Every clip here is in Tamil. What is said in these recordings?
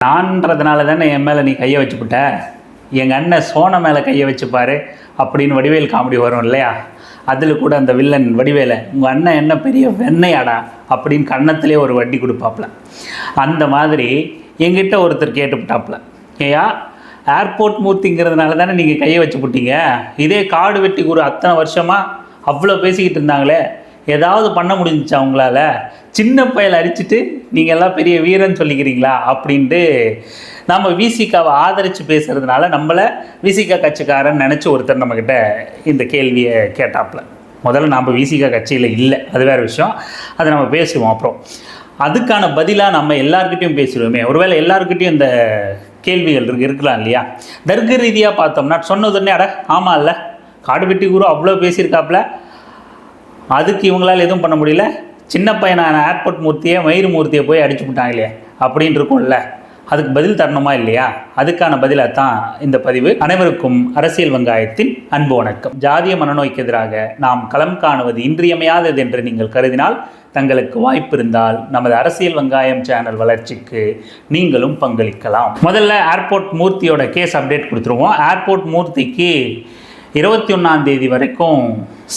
நான்றதுனால தானே என் மேலே நீ கையை வச்சுப்புட்ட எங்கள் அண்ணன் சோனை மேலே கையை வச்சுப்பாரு அப்படின்னு வடிவேல் காமெடி வரும் இல்லையா? அதில் கூட அந்த வில்லன் வடிவேலை உங்கள் அண்ணன் என்ன பெரிய வெண்ணையாடா? அப்படின்னு கன்னத்திலே ஒரு வட்டி கொடுப்பாப்புல அந்த மாதிரி எங்கிட்ட ஒருத்தர் கேட்டுவிட்டாப்புல ஏயா ஏர்போர்ட் மூர்த்திங்கிறதுனால தானே நீங்கள் கையை வச்சு போட்டீங்க? இதே காடு வெட்டி ஒரு அத்தனை வருஷமாக அவ்வளோ பேசிக்கிட்டு இருந்தாங்களே ஏதாவது பண்ண முடிஞ்சிச்சா உங்களால்? சின்ன பயல் அரிச்சிட்டு நீங்கள் எல்லாம் பெரிய வீரன் சொல்லிக்கிறீங்களா? அப்படின்ட்டு நம்ம விசிகாவை ஆதரித்து பேசுகிறதுனால நம்மளை விசிகா கட்சிக்காரன் நினச்சி ஒருத்தர் நம்மக்கிட்ட இந்த கேள்வியை கேட்டாப்புல. முதல்ல நாம் விசிகா கட்சியில் இல்லை அது வேறு விஷயம். அதை நம்ம பேசுவோம் அப்புறம். அதுக்கான பதிலாக நம்ம எல்லாருக்கிட்டையும் பேசிடுவோமே. ஒருவேளை எல்லாருக்கிட்டையும் இந்த கேள்விகள் இருக்கு இருக்கலாம் இல்லையா? தர்க்க ரீதியாக பார்த்தோம்னா சொன்னதுன்னே அட ஆமாம் இல்லை காடு வெட்டி குரு அவ்வளோ பேசியிருக்காப்புல. அதுக்கு இவங்களால் எதுவும் பண்ண முடியல. சின்ன பையனான ஏர்போர்ட் மூர்த்தியை மயிறு மூர்த்தியை போய் அடிச்சு விட்டாங்களே அப்படின்னு இருக்கும்ல. அதுக்கு பதில் தரணுமா இல்லையா? அதுக்கான பதிலாக தான் இந்த பதிவு. அனைவருக்கும் அரசியல் வெங்காயத்தின் அன்பு வணக்கம். ஜாதிய மனநோய்க்கு எதிராக நாம் களம் காணுவது இன்றியமையாதது என்று நீங்கள் கருதினால் தங்களுக்கு வாய்ப்பு இருந்தால் நமது அரசியல் வெங்காயம் சேனல் வளர்ச்சிக்கு நீங்களும் பங்களிக்கலாம். முதல்ல ஏர்போர்ட் மூர்த்தியோட கேஸ் அப்டேட் கொடுத்துருவோம். ஏர்போர்ட் மூர்த்திக்கு இருபத்தி ஒன்றாம் தேதி வரைக்கும்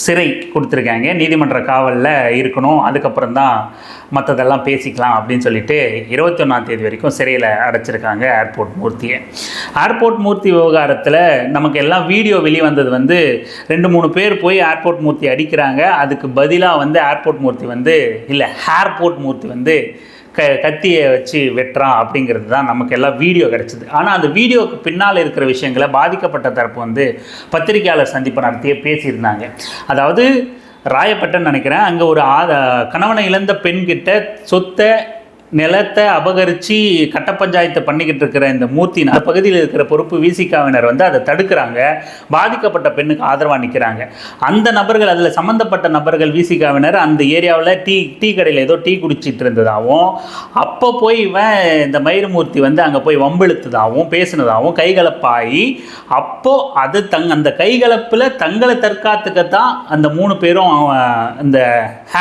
சிறை கொடுத்துருக்காங்க. நீதிமன்ற காவலில் இருக்கணும். அதுக்கப்புறம் தான் மற்றதெல்லாம் பேசிக்கலாம் அப்படின்னு சொல்லிட்டு இருபத்தொன்னாம் தேதி வரைக்கும் சிறையில் அடைச்சிருக்காங்க ஏர்போர்ட் மூர்த்தியை. ஏர்போர்ட் மூர்த்தி விவகாரத்தில் நமக்கு எல்லாம் வீடியோ வெளியே வந்தது வந்து ரெண்டு மூணு பேர் போய் ஏர்போர்ட் மூர்த்தி அடிக்கிறாங்க. அதுக்கு பதிலாக வந்து ஏர்போர்ட் மூர்த்தி வந்து இல்லை ஏர்போர்ட் மூர்த்தி வந்து க கத்தியை வச்சு வெட்டுறான் அப்படிங்கிறது தான் நமக்கு எல்லாம் வீடியோ கிடச்சிது. ஆனால் அந்த வீடியோவுக்கு பின்னால் இருக்கிற விஷயங்களை பாதிக்கப்பட்ட தரப்பு வந்து பத்திரிகையாளர் சந்திப்பு நடத்தியே பேசியிருந்தாங்க. அதாவது ராயப்பட்டன்னு நினைக்கிறேன் அங்கே ஒரு ஆத கணவனை இழந்த பெண்கிட்ட சொத்தை நிலத்தை அபகரித்து கட்ட பஞ்சாயத்தை பண்ணிக்கிட்டு இருக்கிற இந்த மூர்த்தியின் அந்த பகுதியில் இருக்கிற பொறுப்பு விசிகாவினர் வந்து அதை தடுக்கிறாங்க. பாதிக்கப்பட்ட பெண்ணுக்கு ஆதரவாக நிற்கிறாங்க அந்த நபர்கள் அதில் சம்மந்தப்பட்ட நபர்கள் விசிகாவினர் அந்த ஏரியாவில் டீ டீ கடையில் ஏதோ டீ குடிச்சிட்டு இருந்ததாகவும் அப்போ போய் இவன் இந்த மயிரமூர்த்தி வந்து அங்கே போய் வம்பிழுத்ததாகவும் பேசினதாகவும் கைகலப்பாகி அப்போது அது தங் அந்த கைகலப்பில் தங்களை தற்காத்துக்கத்தான் அந்த மூணு பேரும் அவன் இந்த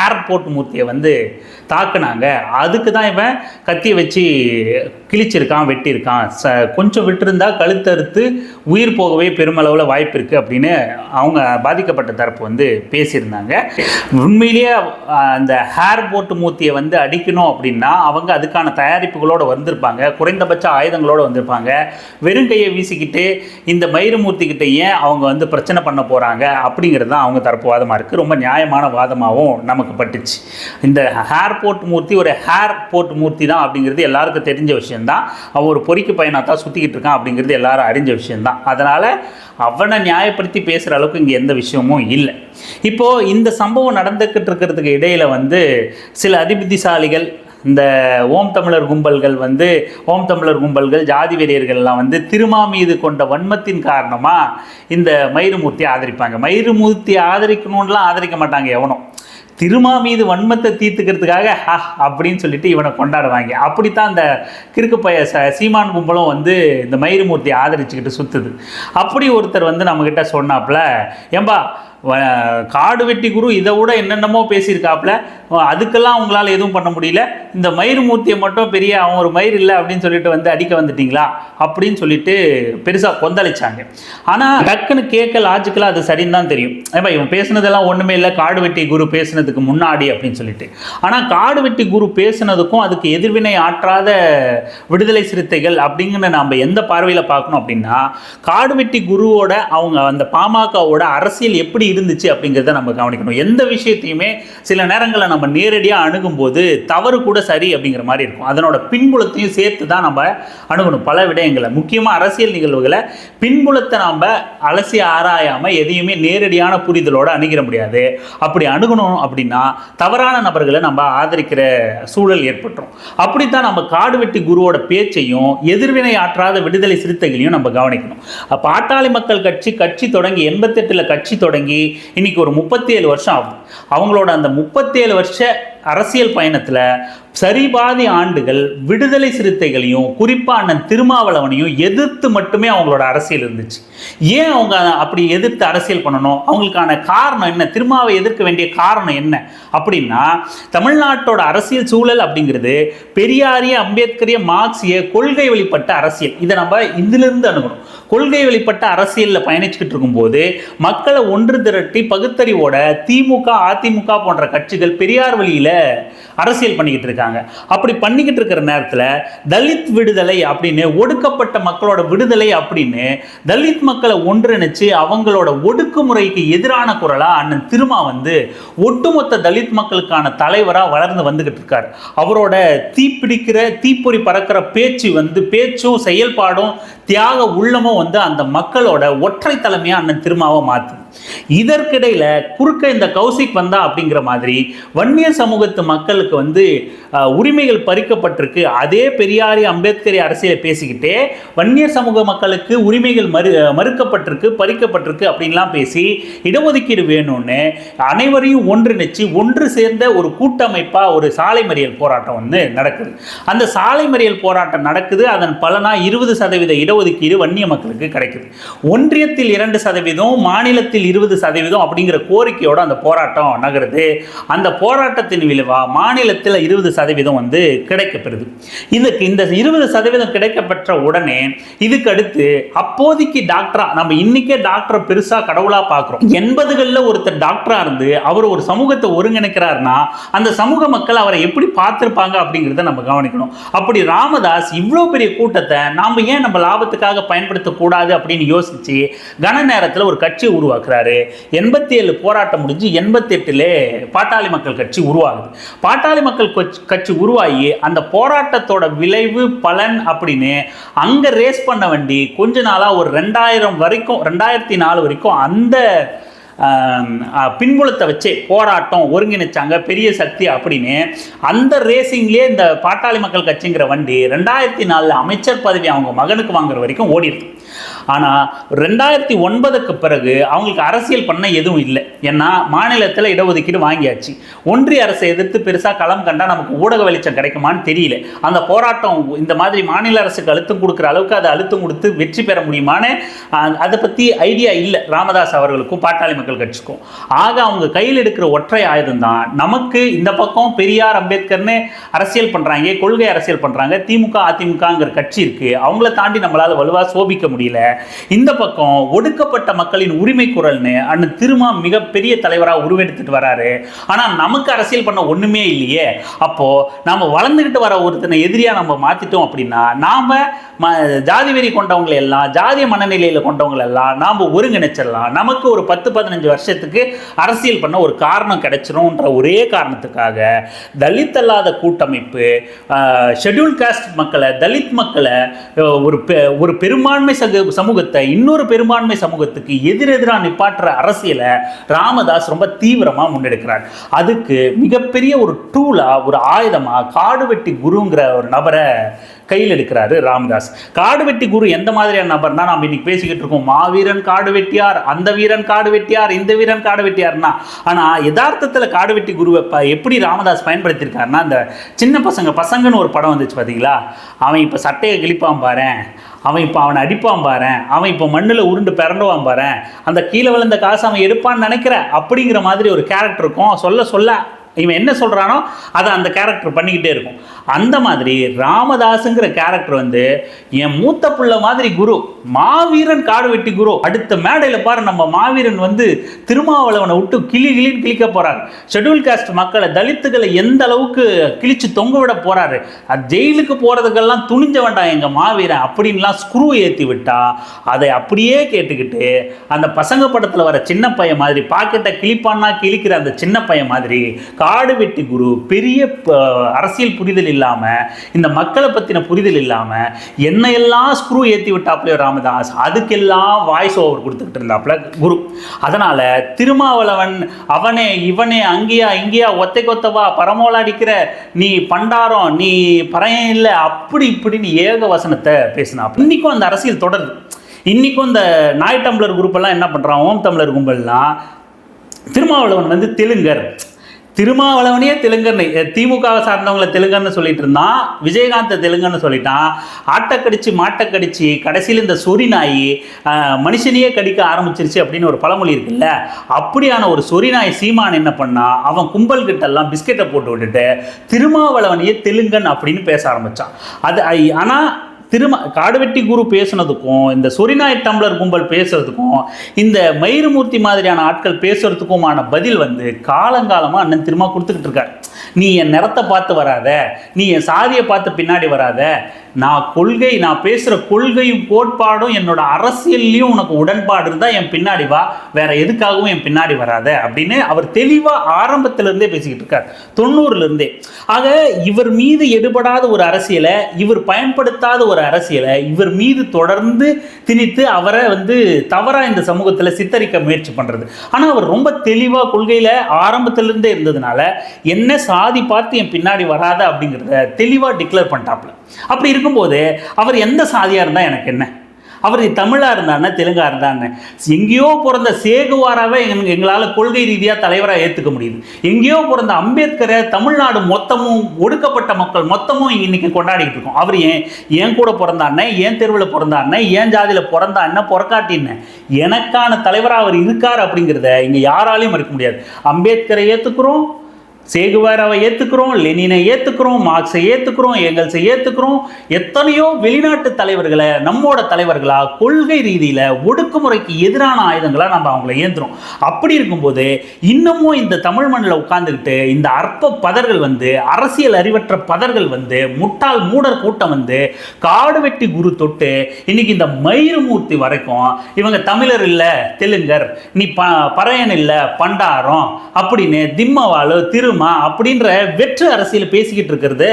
ஏர்போர்ட் மூர்த்தியை வந்து தாக்குனாங்க. அதுக்கு தான் இவன் கத்தியை வச்சு கிழிச்சிருக்கான் வெட்டியிருக்கான். ச கொஞ்சம் விட்டிருந்தா கழுத்தறுத்து உயிர் போகவே பெருமளவில் வாய்ப்பு இருக்குது அப்படின்னு அவங்க பாதிக்கப்பட்ட தரப்பு வந்து பேசியிருந்தாங்க. உண்மையிலேயே அந்த ஹேர் போட்டு மூர்த்தியை வந்து அடிக்கணும் அப்படின்னா அவங்க அதுக்கான தயாரிப்புகளோடு வந்திருப்பாங்க. குறைந்தபட்ச ஆயுதங்களோடு வந்திருப்பாங்க. வெறும் கையை வீசிக்கிட்டு இந்த மயிறு மூர்த்திக்கிட்ட ஏன் அவங்க வந்து பிரச்சனை பண்ண போகிறாங்க அப்படிங்கிறது தான் அவங்க தரப்பு வாதமாக இருக்குது ரொம்ப நியாயமான வாதமாகவும் நமக்கு பட்டுச்சு. இந்த ஹேர் போட்டு மூர்த்தி ஒரு ஹேர் போட் மூர்த்தி தான் அப்படிங்கிறது எல்லாருக்கும் தெரிஞ்ச விஷயந்தான் அவன் ஒரு பொறிக்கு பையனாக தான் சுற்றிக்கிட்டு இருக்கான் அப்படிங்கிறது எல்லாரும் அறிஞ்ச விஷயந்தான் அதனால் அவனை நியாயப்படுத்தி பேசுகிற அளவுக்கு இங்கே எந்த விஷயமும் இல்லை. இப்போது இந்த சம்பவம் நடந்துக்கிட்டு இருக்கிறதுக்கு இடையில் வந்து சில அதிபுத்திசாலிகள் இந்த ஓம் தமிழர் கும்பல்கள் வந்து ஓம் தமிழர் கும்பல்கள் ஜாதி வெறியர்கள்லாம் வந்து திருமா மீது கொண்ட வன்மத்தின் காரணமாக இந்த மயிறுமூர்த்தியை ஆதரிப்பாங்க. மயிறுமூர்த்தி ஆதரிக்கணும்லாம் ஆதரிக்க மாட்டாங்க எவனும். திருமா மீது வன்மத்தை தீர்த்துக்கிறதுக்காக ஹா அப்படின்னு சொல்லிட்டு இவனை கொண்டாடுவாங்க. அப்படித்தான் அந்த கிறுக்கு பைய ச சீமான் கும்பலும் வந்து இந்த மயிறுமூர்த்தியை ஆதரிச்சுக்கிட்டு சுற்றுது அப்படி ஒருத்தர் வந்து நம்மக்கிட்ட சொன்னாப்புல ஏம்பா காடு வெட்டி குரு இதை விட என்னென்னமோ பேசியிருக்காப்புல. அதுக்கெல்லாம் உங்களால் எதுவும் பண்ண முடியல. இந்த மயிர் மூர்த்தியை மட்டும் பெரிய அவன் ஒரு மயிர் இல்லை அப்படின்னு சொல்லிட்டு வந்து அடிக்க வந்துட்டீங்களா? அப்படின்னு சொல்லிட்டு பெருசாக கொந்தளிச்சாங்க. ஆனால் டக்குன்னு கேட்க லாஜிக்கலாக அது சரின்னு தான் தெரியும். ஏப்பா இவன் பேசுனதெல்லாம் ஒன்றுமே இல்லை. காடு வெட்டி குரு பேசுனதுக்கு முன்னாடி அப்படின்னு சொல்லிட்டு. ஆனால் காடு வெட்டி குரு பேசுனதுக்கும் அதுக்கு எதிர்வினை ஆற்றாத விடுதலை சிறுத்தைகள் அப்படிங்கிற நாம் எந்த பார்வையில் பார்க்கணும் அப்படின்னா காடு வெட்டி குருவோட அவங்க அந்த பாமகவோட அரசியல் எப்படி இருந்துச்சு அப்படிங்கிறத நம்ம கவனிக்கணும். எந்த விஷயத்தையுமே சில நேரங்களில் நம்ம நேரடியாக அணுகும்போது தவறு கூட சரி அப்படிங்கிற மாதிரி இருக்கும். அதனோட பின்புலத்தையும் சேர்த்து தான் நம்ம அணுகணும். பல விடயங்களை முக்கியமாக அரசியல் நிகழ்வுகளை பின்புலத்தை நாம் அலசி ஆராயாமல் எதையுமே நேரடியான புரிதலோடு அணுகிற முடியாது. அப்படி அணுகணும் அப்படின்னா தவறான நபர்களை நம்ம ஆதரிக்கிற சூழல் ஏற்பட்டுரும். அப்படித்தான் நம்ம காடு வெட்டி குருவோட பேச்சையும் எதிர்வினை ஆற்றாத விடுதலை சிறுத்தைகளையும் நம்ம கவனிக்கணும். அப்போ பாட்டாளி மக்கள் கட்சி கட்சி தொடங்கி எண்பத்தெட்டில் கட்சி தொடங்கி இன்னைக்கு ஒரு முப்பத்தி ஏழு வருஷம் ஆகும் அவங்களோட அந்த முப்பத்தேழு வருஷ அரசியல் பயணத்தில் சரிபாதி ஆண்டுகள் விடுதலை சிறுத்தைகளையும் குறிப்பாக அண்ணன் திருமாவளவனையும் எதிர்த்து மட்டுமே அவங்களோட அரசியல் இருந்துச்சு. ஏன் அவங்க அப்படி எதிர்த்து அரசியல் பண்ணணும்? அவங்களுக்கான காரணம் என்ன? திருமாவை எதிர்க்க வேண்டிய காரணம் என்ன? அப்படின்னா தமிழ்நாட்டோட அரசியல் சூழல் அப்படிங்கிறது பெரியாரிய அம்பேத்கரிய மார்க்சிய கொள்கை வெளிப்பட்ட அரசியல். இதை நம்ம இதிலிருந்து அணுகணும். கொள்கை வெளிப்பட்ட அரசியலில் பயணிச்சுக்கிட்டு இருக்கும்போது மக்களை ஒன்று திரட்டி பகுத்தறிவோட திமுக அதிமுக போன்ற கட்சிகள் பெரியார் வழியில் yeah. அரசியல் பண்ணிக்கிட்டு இருக்காங்க. அப்படி பண்ணிக்கிட்டு இருக்கிற நேரத்தில் தலித் விடுதலை அப்படின்னு ஒடுக்கப்பட்ட மக்களோட விடுதலை அப்படின்னு தலித் மக்களை ஒன்றிணைச்சு அவங்களோட ஒடுக்குமுறைக்கு எதிரான குரலாக அண்ணன் திருமா வந்து ஒட்டுமொத்த தலித் மக்களுக்கான தலைவராக வளர்ந்து வந்துக்கிட்டு இருக்கார். அவரோட தீப்பிடிக்கிற தீப்பொறி பறக்கிற பேச்சு வந்து பேச்சும் செயல்பாடும் தியாக உள்ளமும் வந்து அந்த மக்களோட ஒற்றை தலைமையாக அண்ணன் திருமாவை மாற்றுது இதற்கிடையில் குறுக்க இந்த கௌசிக் வந்தா அப்படிங்கிற மாதிரி வன்னிய சமூகத்து மக்கள் மக்களுக்கு வந்து உரிமைகள் பறிக்கப்பட்டிருக்கு. அதே பெரியாரி அம்பேத்கரி அரசியலை பேசிக்கிட்டே வன்னியர் சமூக மக்களுக்கு உரிமைகள் மறு மறுக்கப்பட்டிருக்கு பறிக்கப்பட்டிருக்கு அப்படின்லாம் பேசி இடஒதுக்கீடு வேணும்னு அனைவரையும் ஒன்றிணைச்சு ஒன்று சேர்ந்த ஒரு கூட்டமைப்பாக ஒரு சாலை மறியல் போராட்டம் வந்து நடக்குது. அந்த சாலை மறியல் போராட்டம் நடக்குது. அதன் பலனா இருபது சதவீத இடஒதுக்கீடு வன்னிய மக்களுக்கு கிடைக்குது. ஒன்றியத்தில் இரண்டு சதவீதம் மாநிலத்தில் இருபது சதவீதம் அப்படிங்கிற கோரிக்கையோட அந்த போராட்டம் நகருது. அந்த போராட்டத்தின் விளைவா மாநிலத்தில் இருபது சதவீதம் சதவீதம் வந்து கிடைக்கப்பெறுது. இதுக்கு இந்த இருபது சதவீதம் கிடைக்கப்பெற்ற உடனே இதுக்கு அடுத்து அப்போதைக்கு டாக்டரா நம்ம இன்னைக்கே டாக்டரை பெருசா கடவுளா பார்க்குறோம் எண்பதுகளில் ஒருத்தர் டாக்டரா இருந்து அவர் ஒரு சமூகத்தை ஒருங்கிணைக்கிறாருன்னா அந்த சமூக மக்கள் அவரை எப்படி பார்த்துருப்பாங்க அப்படிங்கிறத நம்ம கவனிக்கணும். அப்படி ராமதாஸ் இவ்வளோ பெரிய கூட்டத்தை நாம் ஏன் நம்ம லாபத்துக்காக பயன்படுத்தக்கூடாது அப்படின்னு யோசிச்சு கன நேரத்தில் ஒரு கட்சி உருவாக்குறாரு. எண்பத்தி ஏழு போராட்டம் முடிஞ்சு எண்பத்தி எட்டுலே பாட்டாளி மக்கள் கட்சி உருவாகுது. பாட்டாளி மக்கள் கட்சி- உருவாகி அந்த போராட்டத்தோட விளைவு பலன் அப்படின்னு அங்கே ரேஸ் பண்ண வண்டி கொஞ்ச நாளாக ஒரு ரெண்டாயிரம் வரைக்கும் ரெண்டாயிரத்தி நாலு வரைக்கும் அந்த பின்புலத்தை வச்சே போராட்டம் ஒருங்கிணைச்சாங்க பெரிய சக்தி அப்படின்னு. அந்த ரேசிங்லேயே இந்த பாட்டாளி மக்கள் கட்சிங்கிற வண்டி ரெண்டாயிரத்தி நாலில் அமைச்சர் பதவி அவங்க மகனுக்கு வாங்குற வரைக்கும் ஓடிடுது. ஆனால் ரெண்டாயிரத்தி ஒன்பதுக்கு பிறகு அவங்களுக்கு அரசியல் பண்ண எதுவும் இல்லை. ஏன்னா மாநிலத்தில் இடஒதுக்கீடு வாங்கியாச்சு. ஒன்றிய அரசை எதிர்த்து பெருசாக களம் கண்டால் நமக்கு ஊடக வெளிச்சம் கிடைக்குமான்னு தெரியல. அந்த போராட்டம் இந்த மாதிரி மாநில அரசுக்கு அழுத்தம் கொடுக்குற அளவுக்கு அதை அழுத்தம் கொடுத்து வெற்றி பெற முடியுமான்னு அதை பற்றி ஐடியா இல்லை. ராமதாஸ் அவர்களுக்கும் பாட்டாளி மக்கள் கட்சிக்கும். ஆக அவங்க கையில் எடுக்கிற ஒற்றை ஆயுதம் தான் நமக்கு இந்த பக்கம் பெரியார் அம்பேத்கர்னு அரசியல் பண்ணுறாங்க கொள்கை அரசியல் பண்ணுறாங்க திமுக அதிமுகங்கிற கட்சி இருக்குது அவங்கள தாண்டி நம்மளால் வலுவாக சோபிக்க முடியும். முடியல. இந்த பக்கம் ஒடுக்கப்பட்ட மக்களின் உரிமை குரல்னு அண்ணன் திருமா மிகப்பெரிய தலைவராக உருவெடுத்துட்டு வராரு. ஆனால் நமக்கு அரசியல் பண்ண ஒன்றுமே இல்லையே. அப்போது நாம் வளர்ந்துக்கிட்டு வர ஒருத்தனை எதிரியாக நம்ம மாற்றிட்டோம் அப்படின்னா நாம் ம ஜாதி வெறி கொண்டவங்களை எல்லாம் ஜாதிய மனநிலையில் கொண்டவங்களை எல்லாம் நாம் ஒருங்கிணைச்சிடலாம். நமக்கு ஒரு பத்து பதினஞ்சு வருஷத்துக்கு அரசியல் பண்ண ஒரு காரணம் கிடைச்சிரும்ன்ற ஒரே காரணத்துக்காக தலித் அல்லாத கூட்டமைப்பு ஷெட்யூல் காஸ்ட் மக்களை தலித் மக்களை ஒரு பெ- ஒரு பெரும்பான்மை சக சமூகத்தை இன்னொரு பெரும்பான்மை சமூகத்துக்கு எதிரெதிராக நிப்பாட்டுற அரசியலை ராமதாஸ் ரொம்ப தீவிரமாக முன்னெடுக்கிறார். அதுக்கு மிகப்பெரிய ஒரு டூலாக ஒரு ஆயுதமாக காடுவெட்டி குருங்கிற ஒரு நபரை கையில் எடுக்கிறாரு ராமதாஸ். காடு வெட்டி குரு எந்த மாதிரியான நபர்னா நாம் இன்னைக்கு பேசிக்கிட்டு இருக்கோம் மாவீரன் காடு வெட்டியார் அந்த வீரன் காடு வெட்டியார் இந்த வீரன் காடு வெட்டியார்னா ஆனால் யதார்த்தத்தில் காடு வெட்டி குருவை எப்படி ராமதாஸ் பயன்படுத்தியிருக்காருன்னா அந்த சின்ன பசங்க பசங்கன்னு ஒரு படம் வந்துச்சு பார்த்தீங்களா அவன் இப்போ சட்டையை கிழிப்பான் பாரு அவன் இப்போ அவனை அடிப்பான் பாரு அவன் இப்போ மண்ணில் உருண்டு பிறண்டுவான் பாரு அந்த கீழே விழுந்த காசு அவன் எடுப்பான்னு நினைக்கிற அப்படிங்கிற மாதிரி ஒரு கேரக்டர் இருக்கும். சொல்ல சொல்ல. இவன் என்ன சொல்கிறானோ அதை அந்த கேரக்டர் பண்ணிக்கிட்டே இருக்கும். அந்த மாதிரி ராமதாஸுங்கிற கேரக்டர் வந்து என் மூத்த புள்ள மாதிரி குரு மாவீரன் காடு வெட்டி குரு. அடுத்த மேடையில் பாரு நம்ம மாவீரன் வந்து திருமாவளவனை விட்டு கிளி கிளின்னு கிழிக்க போகிறார் ஷெட்யூல் காஸ்ட் மக்களை தலித்துகளை எந்த அளவுக்கு கிழிச்சு தொங்க விட போறாரு? அது ஜெயிலுக்கு போறதுக்கெல்லாம் துணிஞ்ச வேண்டாம் எங்கள் மாவீரன். அப்படின்லாம் ஸ்க்ரூ ஏற்றி விட்டா அதை அப்படியே கேட்டுக்கிட்டு அந்த பசங்க படத்தில் வர சின்ன பையன் மாதிரி பாக்கெட்டை கிழிப்பான்னா கிழிக்கிற அந்த சின்ன பையன் மாதிரி காடு வெட்டி குரு பெரிய ப- அரசியல் புரிதல் இல்லாமல் இந்த மக்களை பற்றின புரிதல் இல்லாமல் என்னையெல்லாம் ஸ்க்ரூ ஏற்றி விட்டாப்லையோ ராமதாஸ் அதுக்கெல்லாம் வாய்ஸ் ஓவர் கொடுத்துக்கிட்டு இருந்தாப்புல குரு. அதனால் திருமாவளவன் அவனே இவனே அங்கேயா இங்கேயா ஒத்தை கொத்தவா பரமோல அடிக்கிற நீ பண்டாரம் நீ பறையன் இல்லை அப்படி இப்படின்னு ஏக வசனத்தை பேசினாப்புல இன்னைக்கும் அந்த அரசியல் தொடருது. இன்னைக்கும் இந்த நாய் டம்ளர் குரூப்பெல்லாம் என்ன பண்ணுறான் ஓம் தமிழர் கும்பல்லாம் திருமாவளவன் வந்து தெலுங்கர். திருமாவளவனையே தெலுங்கன்னு திமுகவை சார்ந்தவங்களை தெலுங்கன்னு சொல்லிட்டு இருந்தான். விஜயகாந்த் தெலுங்கன்னு சொல்லிட்டான். ஆட்டை கடிச்சு மாட்டை கடிச்சு கடைசியில் இந்த சொறி நாய் மனுஷனையே கடிக்க ஆரம்பிச்சிருச்சு அப்படின்னு ஒரு பழமொழி இருக்குல்ல. அப்படியான ஒரு சொறி நாய் சீமான் என்ன பண்ணா அவன் கும்பல் கிட்டெல்லாம் பிஸ்கெட்டை போட்டு விட்டுட்டு திருமாவளவனையே தெலுங்கன் அப்படின்னு பேச ஆரம்பிச்சான். அது ஐ- திரும காடுவெட்டி குரு பேசுனதுக்கும் இந்த சொரிநாய் டம்ளர் கும்பல் பேசுறதுக்கும் இந்த மயிறுமூர்த்தி மாதிரியான ஆட்கள் பேசுறதுக்குமான பதில் வந்து காலங்காலமாக அண்ணன் திரும்ப கொடுத்துக்கிட்டு இருக்கார். நீ என் நிறத்தை பார்த்து வராத. நீ என் சாதியை பார்த்து பின்னாடி வராத. நான் கொள்கை நான் பேசுகிற கொள்கையும் கோட்பாடும் என்னோட அரசியல்லையும் உனக்கு உடன்பாடு இருந்தால் என் பின்னாடி வா. வேற எதுக்காகவும் என் பின்னாடி வராத அப்படின்னு அவர் தெளிவாக ஆரம்பத்திலேருந்தே பேசிக்கிட்டு இருக்கார். தொண்ணூறுலேருந்தே. ஆக இவர் மீது எடுபடாத ஒரு அரசியலை இவர் பயன்படுத்தாத ஒரு அரசியலை இவர் மீது தொடர்ந்து திணித்து அவரை வந்து தவறாக இந்த சமூகத்தில் சித்தரிக்க முயற்சி பண்ணுறது ஆனால் அவர் ரொம்ப தெளிவாக கொள்கையில் ஆரம்பத்திலிருந்தே இருந்ததுனால என்ன சா சாதி பார்த்து என் பின்னாடி வராத அப்படிங்கிறத தெளிவாக டிக்ளேர் பண்ணிட்டாப்ல அப்படி இருக்கும்போது அவர் எந்த சாதியாக இருந்தால் எனக்கு என்ன? அவர் தமிழாக இருந்தானே தெலுங்காக இருந்தானே எங்கேயோ பிறந்த சேகுவாராகவே எங்க எங்களால் கொள்கை ரீதியாக தலைவராக ஏற்றுக்க முடியுது. எங்கேயோ பிறந்த அம்பேத்கரை தமிழ்நாடு மொத்தமும் ஒடுக்கப்பட்ட மக்கள் மொத்தமும் இன்னைக்கு கொண்டாடிக்கிட்டு இருக்கோம். அவர் ஏன் என் கூட பிறந்தாண்ணே ஏன் தெருவில் பிறந்தாண்ணே ஏன் ஜாதியில் பிறந்தாண்ணே அண்ணன் பிறக்காட்டின்னு எனக்கான தலைவராக அவர் இருக்கார் அப்படிங்கிறத இங்கே யாராலையும் மறுக்க முடியாது. அம்பேத்கரை ஏற்றுக்கிறோம் சேகுவாராவை ஏற்றுக்கிறோம் லெனினை ஏற்றுக்கிறோம் மார்க்ஸை ஏற்றுக்கிறோம் ஏங்கல்ஸை ஏற்றுக்கிறோம் எத்தனையோ வெளிநாட்டு தலைவர்களை நம்மோட தலைவர்களா கொள்கை ரீதியில் ஒடுக்குமுறைக்கு எதிரான ஆயுதங்களாக நம்ம அவங்கள ஏந்துறோம். அப்படி இருக்கும்போது இன்னமும் இந்த தமிழ் மண்ணில் உட்கார்ந்துக்கிட்டு இந்த அற்ப பதர்கள் வந்து அரசியல் அறிவற்ற பதர்கள் வந்து முட்டாள் மூடர் கூட்டம் வந்து காடு வெட்டி குரு தொட்டு இன்னைக்கு இந்த மயிறுமூர்த்தி வரைக்கும் இவங்க தமிழர் இல்லை தெலுங்கர் நீ ப பறையன் இல்லை பண்டாரம் அப்படின்னு திம்மவாளு திருமா அப்படின்ற வெற்று அரசியல் பேசிக்கிட்டு இருக்கிறது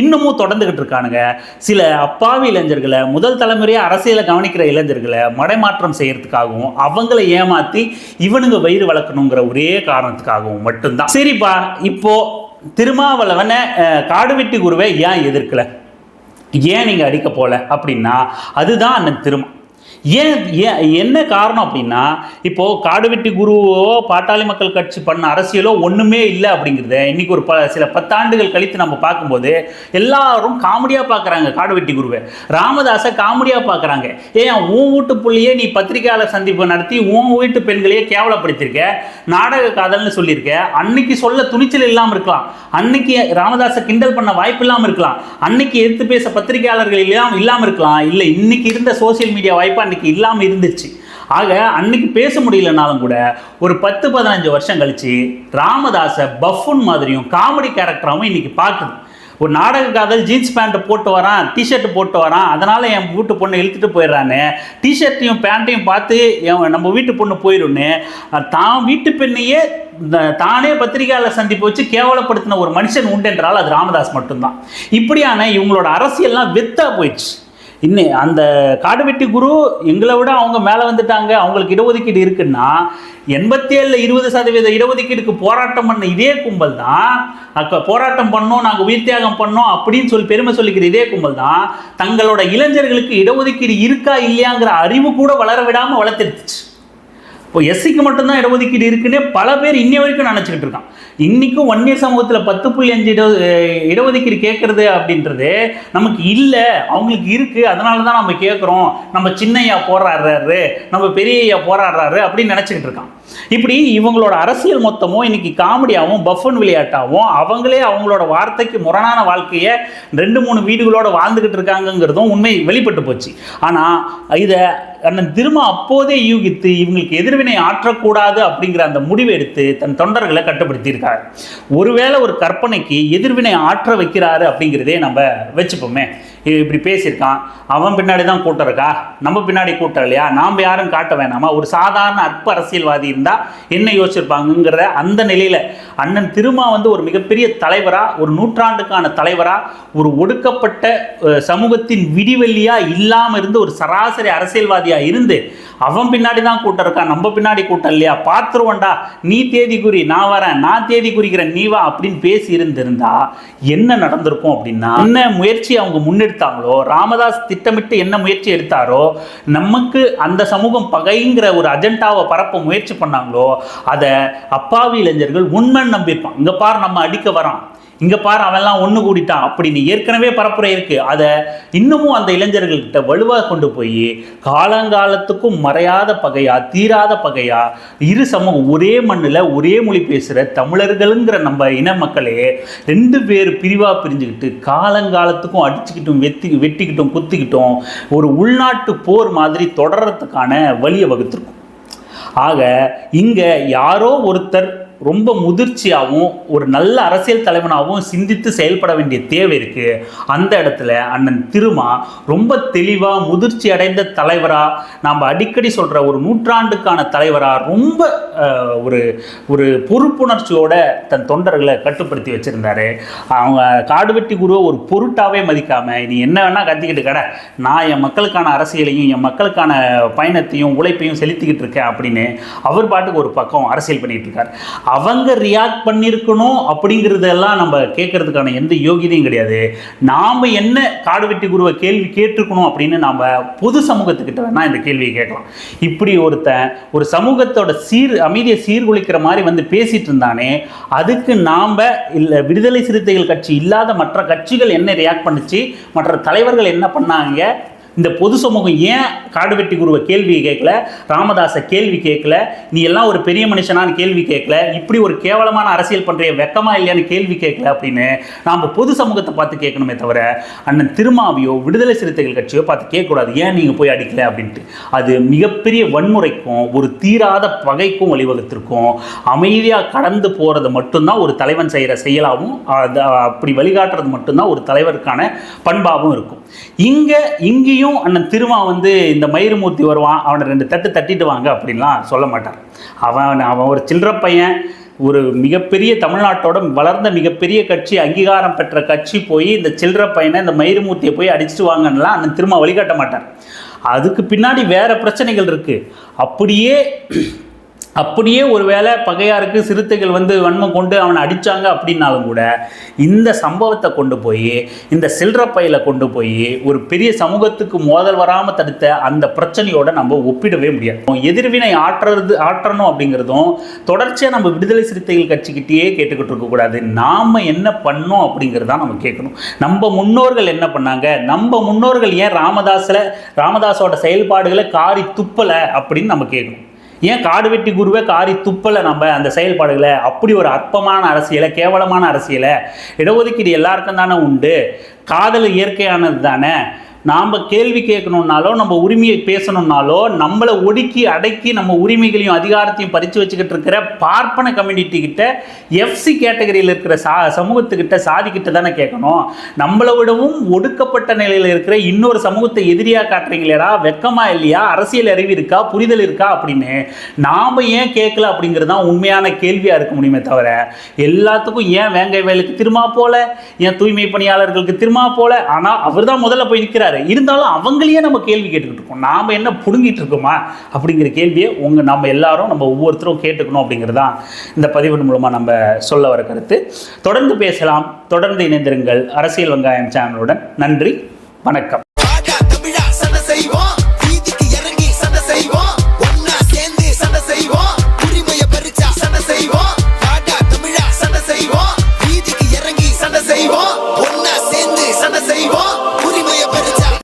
இன்னமும் தொடர்ந்துகிட்டு இருக்கானுங்க. சில அப்பாவி இளைஞர்களை முதல் தலைமுறையாக அரசியலை கவனிக்கிற இளைஞர்களை மடைமாற்றம் செய்யறதுக்காகவும் அவங்கள ஏமாத்தி இவனுங்க வயிறு வளர்க்கணுங்கிற ஒரே காரணத்துக்காகவும் மட்டும்தான். சரிப்பா இப்போ திருமாவளவனை காடுவெட்டி குருவை ஏன் எதிர்க்கல? ஏன் நீங்கள் அடிக்க போல? அப்படின்னா அதுதான் அண்ணன் திருமா. ஏன் ஏன் என்ன காரணம் அப்படின்னா இப்போது காடுவெட்டி குருவோ பாட்டாளி மக்கள் கட்சி பண்ண அரசியலோ ஒன்றுமே இல்லை அப்படிங்கிறத இன்னைக்கு ஒரு ப சில பத்தாண்டுகள் கழித்து நம்ம பார்க்கும்போது எல்லாரும் காமெடியாக பார்க்குறாங்க காடுவெட்டி குருவை. ராமதாஸை காமெடியாக பார்க்குறாங்க. ஏன் உன் வீட்டு புள்ளையே நீ பத்திரிகையாளர் சந்திப்பு நடத்தி உன் வீட்டு பெண்களையே கேவலப்படுத்தியிருக்க? நாடக காதல்னு சொல்லியிருக்க. அன்னைக்கு சொல்ல துணிச்சல் இல்லாமல் இருக்கலாம். அன்னைக்கு ராமதாஸை கிண்டல் பண்ண வாய்ப்பு இல்லாமல் இருக்கலாம். அன்னைக்கு எடுத்து பேச பத்திரிகையாளர்கள் இல்லாமல் இருக்கலாம். இல்லை இன்னைக்கு இருந்த சோசியல் மீடியா வாய்ப்பாக அன்னைக்கு இல்லாமல் இருந்துச்சு. ஆக அன்னைக்கு பேச முடியலனாலும் கூட ஒரு பத்து பதினஞ்சு வருஷம் கழித்து ராமதாஸை பஃபுன் மாதிரியும் காமெடி கேரக்டராகவும் இன்னைக்கு பார்க்குது. ஒரு நாடக காதல் ஜீன்ஸ் பேண்ட்டை போட்டு வரான் டிஷர்ட் போட்டு வரான் அதனால் என் வீட்டு பொண்ணை இழுத்துட்டு போயிடுறான்னு டிஷர்ட்டையும் பேண்ட்டையும் பார்த்து என் நம்ம வீட்டு பொண்ணு போயிடும்னு தான் வீட்டு பெண்ணையே தானே பத்திரிகையாளர் சந்திப்பு வச்சு கேவலப்படுத்தின ஒரு மனுஷன் உண்டு என்றால் அது ராமதாஸ் மட்டும்தான். இப்படியான இவங்களோட அரசியல்லாம் வெத்தா போயிடுச்சு. இன்னும் அந்த காடுவெட்டி குரு எங்களை விட அவங்க மேலே வந்துட்டாங்க. அவங்களுக்கு இடஒதுக்கீடு இருக்குன்னா எண்பத்தி ஏழில் இருபது சதவீத இடஒதுக்கீடுக்கு போராட்டம் பண்ண இதே கும்பல் தான். அக்க போராட்டம் பண்ணோம் நாங்கள் உயிர் தியாகம் பண்ணோம் அப்படின்னு சொல்லி பெருமை சொல்லிக்கிற இதே கும்பல் தான். தங்களோட இளைஞர்களுக்கு இடஒதுக்கீடு இருக்கா இல்லையாங்கிற அறிவு கூட வளர விடாமல் வளர்த்துடுச்சு இப்போ எஸ்சிக்கு மட்டும்தான் இடஒதுக்கீடு இருக்குன்னே பல பேர் இன்னி வரைக்கும் நினச்சிக்கிட்டு இருக்கான். இன்றைக்கும் வன்னிய சமூகத்தில் பத்து புள்ளி அஞ்சு இட இடஒதுக்கீடு கேட்குறது அப்படின்றது நமக்கு இல்லை. அவங்களுக்கு இருக்குது அதனால தான் நம்ம கேட்குறோம் நம்ம சின்னையா போராடுறாரு. நம்ம பெரியய்யா போராடுறாரு அப்படின்னு நினச்சிக்கிட்டு இருக்கான். இப்படி இவங்களோட அரசியல் மொத்தமும் இன்னைக்கு காமெடியாகவும் பஃபன் விளையாட்டாகவும் அவங்களே அவங்களோட வார்த்தைக்கு முரணான வாழ்க்கையை ரெண்டு மூணு வீடுகளோட வாழ்ந்துக்கிட்டு இருக்காங்கங்கிறதும் உண்மை வெளிப்பட்டு போச்சு. ஆனால் இதை அண்ணன் திரும்ப அப்போதே யூகித்து இவங்களுக்கு எதிர்வினை ஆற்றக்கூடாது அப்படிங்கிற அந்த முடிவை எடுத்து தன் தொண்டர்களை கட்டுப்படுத்தியிருக்கார். ஒருவேளை ஒரு கற்பனைக்கு எதிர்வினை ஆற்ற வைக்கிறாரு அப்படிங்கிறதே நம்ம வச்சுப்போமே. இப்படி பேசியிருக்கான். அவன் பின்னாடி தான் கூட்டம் இருக்கா? நம்ம பின்னாடி கூட்டம் இல்லையா? நாம் யாரும் காட்ட வேணாமா? ஒரு சாதாரண அற்ப அரசியல்வாதி இருந்தால் என்ன யோசிச்சிருப்பாங்கங்கிற அந்த நிலையில் அண்ணன் திருமா வந்து ஒரு மிகப்பெரிய தலைவராக ஒரு நூற்றாண்டுக்கான தலைவராக ஒரு ஒடுக்கப்பட்ட சமூகத்தின் விடிவெள்ளியாக இல்லாமல் இருந்து ஒரு சராசரி அரசியல்வாதியாக இருந்து அவன் பின்னாடி தான் கூட்டம் இருக்கான் நம்ம பின்னாடி கூட்டம் இல்லையா? பார்த்துருவோண்டா நீ தேதி குறி நான் வரேன். நான் தேதி குறிக்கிறேன். நீ வா அப்படின்னு பேசி இருந்திருந்தா என்ன நடந்திருக்கும் அப்படின்னா என்ன முயற்சி அவங்க முன்னெடுத்தாங்களோ ராமதாஸ் திட்டமிட்டு என்ன முயற்சி எடுத்தாரோ நமக்கு அந்த சமூகம் பகைங்கிற ஒரு அஜெண்டாவை பரப்ப முயற்சி பண்ணாங்களோ அதை அப்பாவி இளைஞர்கள் உண்மை நம்பியிருப்பான் இங்கே பார் நம்ம அடிக்க வரான். இங்கே பாரு அவன்லாம் ஒன்று கூடிட்டான். அப்படின்னு ஏற்கனவே பரப்புரை இருக்குது அதை இன்னமும் அந்த இளைஞர்கள்கிட்ட வலுவாக கொண்டு போய் காலங்காலத்துக்கும் மறையாத பகையா தீராத பகையா இரு சமூகம் ஒரே மண்ணில் ஒரே மொழி பேசுகிற தமிழர்களுங்கிற நம்ம இன மக்களே ரெண்டு பேர் பிரிவாக பிரிஞ்சுக்கிட்டு காலங்காலத்துக்கும் அடிச்சுக்கிட்டும் வெத்தி வெட்டிக்கிட்டும் குத்திக்கிட்டும் ஒரு உள்நாட்டு போர் மாதிரி தொடர்றதுக்கான வழியை வகுத்திருக்கும். ஆக இங்கே யாரோ ஒருத்தர் ரொம்ப முதிர்ச்சியாகவும் ஒரு நல்ல அரசியல் தலைவனாகவும் சிந்தித்து செயல்பட வேண்டிய தேவை இருக்குது அந்த இடத்துல அண்ணன் திருமா ரொம்ப தெளிவாக முதிர்ச்சி அடைந்த தலைவராக நாம் அடிக்கடி சொல்கிற ஒரு நூற்றாண்டுக்கான தலைவராக ரொம்ப ஒரு ஒரு பொறுப்புணர்ச்சியோட தன் தொண்டர்களை கட்டுப்படுத்தி வச்சுருந்தாரு. அவங்க காடுவெட்டி குருவை ஒரு பொருட்டாகவே மதிக்காமல் நீ என்ன வேணால் கத்திக்கிட்டு கடை. நான் என் மக்களுக்கான அரசியலையும் என் மக்களுக்கான பயணத்தையும் உழைப்பையும் செலுத்திக்கிட்டு இருக்கேன் அப்படின்னு அவர் பாட்டுக்கு ஒரு பக்கம் அரசியல் பண்ணிகிட்டு இருக்கார். அவங்க ரியாக்ட் பண்ணியிருக்கணும் அப்படிங்கிறதெல்லாம் நம்ம கேட்கறதுக்கான எந்த யோகியதையும் கிடையாது. நாம் என்ன காடு வெட்டி குருவை கேள்வி கேட்டிருக்கணும் அப்படின்னு நாம் பொது சமூகத்துக்கிட்ட வேணால் இந்த கேள்வியை கேட்கலாம். இப்படி ஒருத்தன் ஒரு சமூகத்தோட சீர் அமைதியை சீர்குலைக்கிற மாதிரி வந்து பேசிட்டு இருந்தானே அதுக்கு நாம் இல்லை விடுதலை சிறுத்தைகள் கட்சி இல்லாத மற்ற கட்சிகள் என்ன ரியாக்ட் பண்ணுச்சு மற்ற தலைவர்கள் என்ன பண்ணாங்க இந்த பொது சமூகம் ஏன் காடு வெட்டி குருவை கேள்வி கேட்கல? ராமதாஸை கேள்வி கேட்கல? நீ எல்லாம் ஒரு பெரிய மனுஷனான்னு கேள்வி கேட்கல? இப்படி ஒரு கேவலமான அரசியல் பண்ணுறிய வெக்கமா இல்லையான்னு கேள்வி கேட்கல அப்படின்னு நாம் பொது சமூகத்தை பார்த்து கேட்கணுமே தவிர அண்ணன் திருமாவியோ விடுதலை சிறுத்தைகள் கட்சியோ பார்த்து கேட்கக்கூடாது. ஏன் நீங்கள் போய் அடிக்கல அப்படின்ட்டு. அது மிகப்பெரிய வன்முறைக்கும் ஒரு தீராத பகைக்கும் வழிவகுத்திருக்கும். அமைதியாக கடந்து போகிறது மட்டும்தான் ஒரு தலைவன் செய்கிற செயலாகவும் அது அப்படி வழிகாட்டுறது மட்டும்தான் ஒரு தலைவருக்கான பண்பாகவும் இருக்கும். இங்கே இங்கேயும் அண்ணன் திருமா வந்து இந்த மயிறுமூர்த்தி வருவான் அவனை ரெண்டு தட்டு தட்டிட்டு வாங்க அப்படின்லாம் சொல்ல மாட்டார் அவன் அவன் ஒரு சில்லற பையன் ஒரு மிகப்பெரிய தமிழ்நாட்டோட வளர்ந்த மிகப்பெரிய கட்சி அங்கீகாரம் பெற்ற கட்சி போய் இந்த சில்லற பையனை இந்த மயிர்மூர்த்தியை போய் அடிச்சுட்டு வாங்கன்னெலாம் அண்ணன் திருமா வழிகாட்ட மாட்டார். அதுக்கு பின்னாடி வேற பிரச்சனைகள் இருக்குது அப்படியே அப்படியே ஒருவேளை பகையாருக்கு சிறுத்தைகள் வந்து வன்மம் கொண்டு அவனை அடித்தாங்க அப்படின்னாலும் கூட இந்த சம்பவத்தை கொண்டு போய் இந்த சில்லற பையில கொண்டு போய் ஒரு பெரிய சமூகத்துக்கு மோதல் வராமல் தடுத்த அந்த பிரச்சனையோட நம்ம ஒப்பிடவே முடியாது. எதிர்வினை ஆற்றுறது ஆற்றணும் அப்படிங்கிறதும் தொடர்ச்சியாக நம்ம விடுதலை சிறுத்தைகள் கட்சிக்கிட்டேயே கேட்டுக்கிட்டு இருக்கக்கூடாது நாம் என்ன பண்ணோம் அப்படிங்கிறதான் நம்ம கேட்கணும். நம்ம முன்னோர்கள் என்ன பண்ணாங்க? நம்ம முன்னோர்கள் ஏன் ராமதாஸில் ராமதாஸோட செயல்பாடுகளை காரி துப்பலை அப்படின்னு நம்ம கேட்கணும். ஏன் காடு வெட்டி குருவே காரி துப்பலை நம்ம அந்த செயல்பாடுகளை? அப்படி ஒரு அற்பமான அரசியலை கேவலமான அரசியலை இடஒதுக்கீடு எல்லாருக்கும் தானே உண்டு. காதல் இயற்கையானது தானே. நாம் கேள்வி கேட்கணுன்னாலோ நம்ம உரிமையை பேசணுன்னாலோ நம்மளை ஒடுக்கி அடக்கி நம்ம உரிமைகளையும் அதிகாரத்தையும் பறித்து வச்சுக்கிட்டு இருக்கிற பார்ப்பன கம்யூனிட்டி கிட்ட எஃப்சி கேட்டகரியில் இருக்கிற சா சமூகத்துக்கிட்ட சாதிக்கிட்ட தானே கேட்கணும். நம்மளை விடவும் ஒடுக்கப்பட்ட நிலையில் இருக்கிற இன்னொரு சமூகத்தை எதிரியாக காட்டுறீங்களேடா வெக்கமாக இல்லையா அரசியல் அறிவு இருக்கா புரிதல் இருக்கா அப்படின்னு. நாம் ஏன் கேட்கல அப்படிங்கிறது தான் உண்மையான கேள்வியாக இருக்க முடியுமே தவிர எல்லாத்துக்கும் ஏன் வேங்கை வேலுக்கு திரும்ப போல ஏன் தூய்மை பணியாளர்களுக்கு திரும்ப போல ஆனால் அவர் தான் முதல்ல போய் நிற்கிறாரு இருந்தாலும் அவங்களையே நம்ம கேள்வி கேட்டுக்கிட்டு இருக்கோம். நாம் என்ன புடுங்கிட்டு இருக்கோமா அப்படிங்கிற கேள்வியை உங்கள் நம்ம எல்லாரும் நம்ம ஒவ்வொருத்தரும் கேட்டுக்கணும் அப்படிங்கிறது தான் இந்த பதிவின் மூலமாக நம்ம சொல்ல வர கருத்து. தொடர்ந்து பேசலாம். தொடர்ந்து இணைந்திருங்கள் அரசியல் வெங்காயம் சேனலுடன் நன்றி. வணக்கம்.